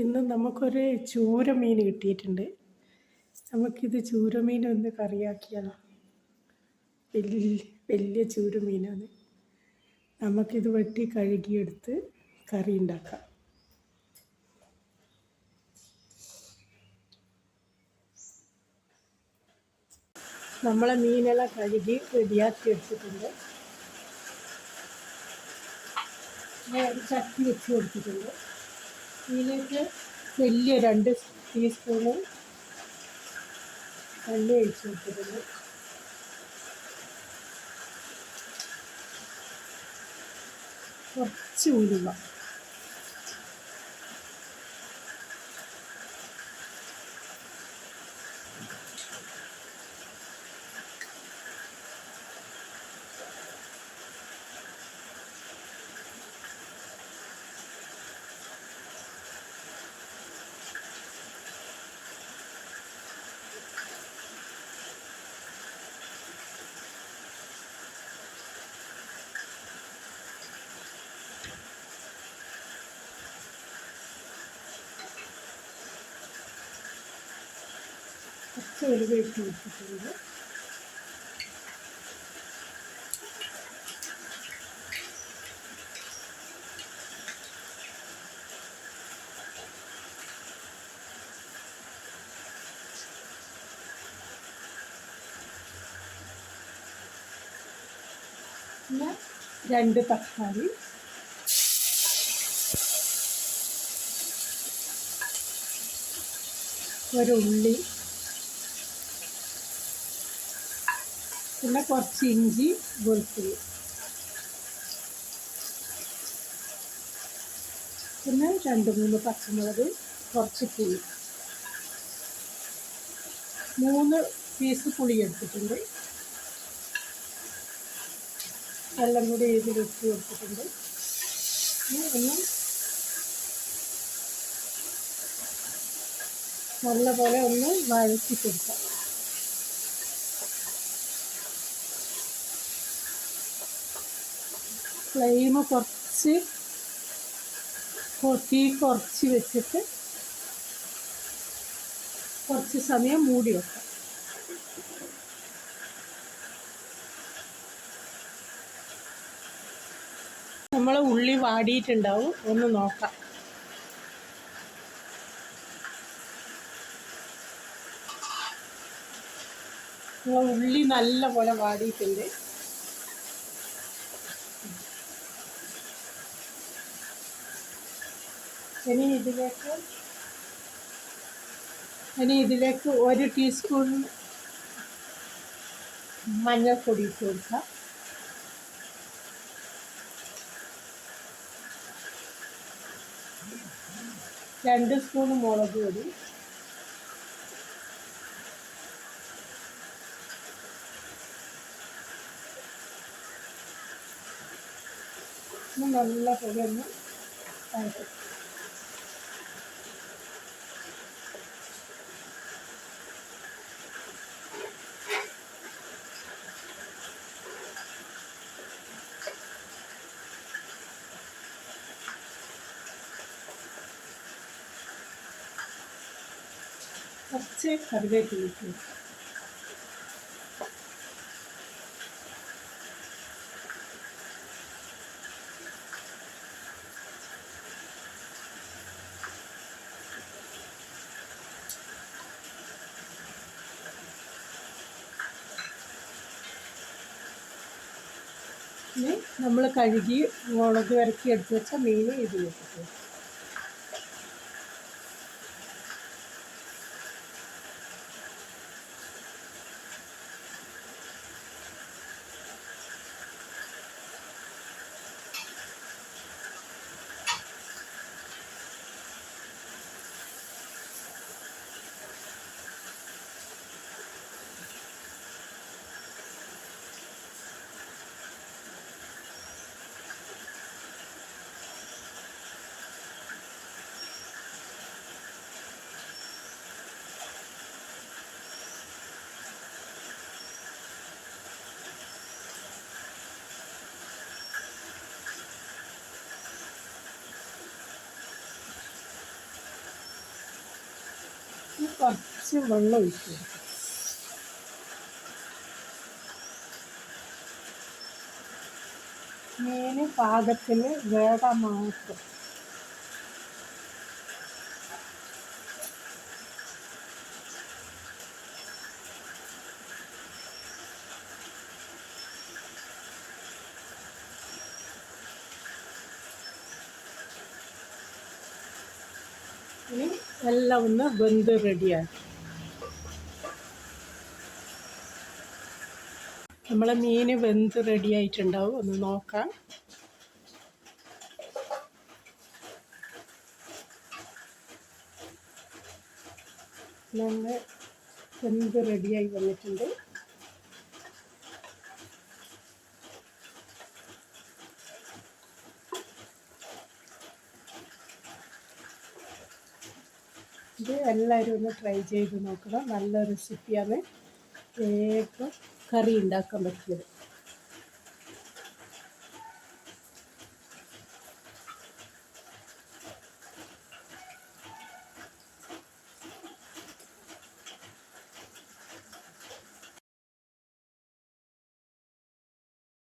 ഇന്ന് നമുക്കൊരു ചൂര മീൻ കിട്ടിയിട്ടുണ്ട്. നമുക്കിത് ചൂര മീൻ ഒന്ന് കറിയാക്കിയാലോ? വലിയ വലിയ ചൂര മീനാണ് നമുക്കിത് വെട്ടി കഴുകിയെടുത്ത് കറി ഉണ്ടാക്കാം. നമ്മളെ മീനെല്ലാം കഴുകി റെഡിയാക്കി വെച്ചിട്ടുണ്ട് ചട്ടി വെച്ച് കൊടുത്തിട്ടുണ്ട്. ഇതിലേക്ക് വലിയ രണ്ട് ടീസ്പൂണ് എണ്ണ ഒഴിച്ച് കൊടുത്തിട്ടുണ്ട്. കുറച്ച് ഉലുവ. ഉലുവ ഇട്ട് വെച്ചിട്ടുണ്ട്. പിന്നെ രണ്ട് തക്കാളി. ഒരു ഉള്ളി. പിന്നെ കുറച്ച് ഇഞ്ചി വെളുത്തുള്ളി. പിന്നെ രണ്ട് മൂന്ന് പച്ചമുളക് കുറച്ച് പുളി. മൂന്ന് പീസ് പുളി എടുത്തിട്ടുണ്ട്. എല്ലാം കൂടി ഇതിൽ ഇട്ട് കൊടുത്തിട്ടുണ്ട് നല്ലപോലെ ഒന്ന് വഴറ്റി കൊടുക്കാം. ഫ്ലെയിം കുറച്ച് തീ കുറച്ച് വെച്ചിട്ട് കുറച്ച് സമയം മൂടി വെക്കാം. നമ്മൾ ഉള്ളി വാടിയിട്ടുണ്ടാവും. ഒന്ന് നോക്കാം. ഉള്ളി നല്ല പോലെ വാടിയിട്ടുണ്ട്. ഇനി ഇതിലേക്ക് ഇനി ഇതിലേക്ക് ഒരു ടീസ്പൂൺ മഞ്ഞൾപ്പൊടി ഇട്ട് കൊടുക്കാം രണ്ട് സ്പൂൺ മുളക് പൊടി. നല്ല പൊടി ഒന്ന് കുറച്ച് കറിവേപ്പില ഇട്ട് നമ്മൾ കഴുകി മുളക് വരക്കി എടുത്ത് വെച്ച മീൻ ഇത് ഇനി കുറച്ച് വെള്ളം ഒഴിച്ചു കൊടുക്കാം മീന് പാകത്തിന് വേഗം എല്ലാം ഒന്ന് വെന്ത് റെഡിയാക്കി നമ്മളെ മീൻ വെന്ത് റെഡി ആയിട്ടുണ്ടാവും. ഒന്ന് നോക്കാം. നമ്മൾ വെന്ത് റെഡിയായി വന്നിട്ടുണ്ട്. ഇത് എല്ലാവരും ഒന്ന് ട്രൈ ചെയ്ത് നോക്കണം. നല്ല റെസിപ്പിയാണ് വേഗം കറി ഉണ്ടാക്കാൻ പറ്റിയത്.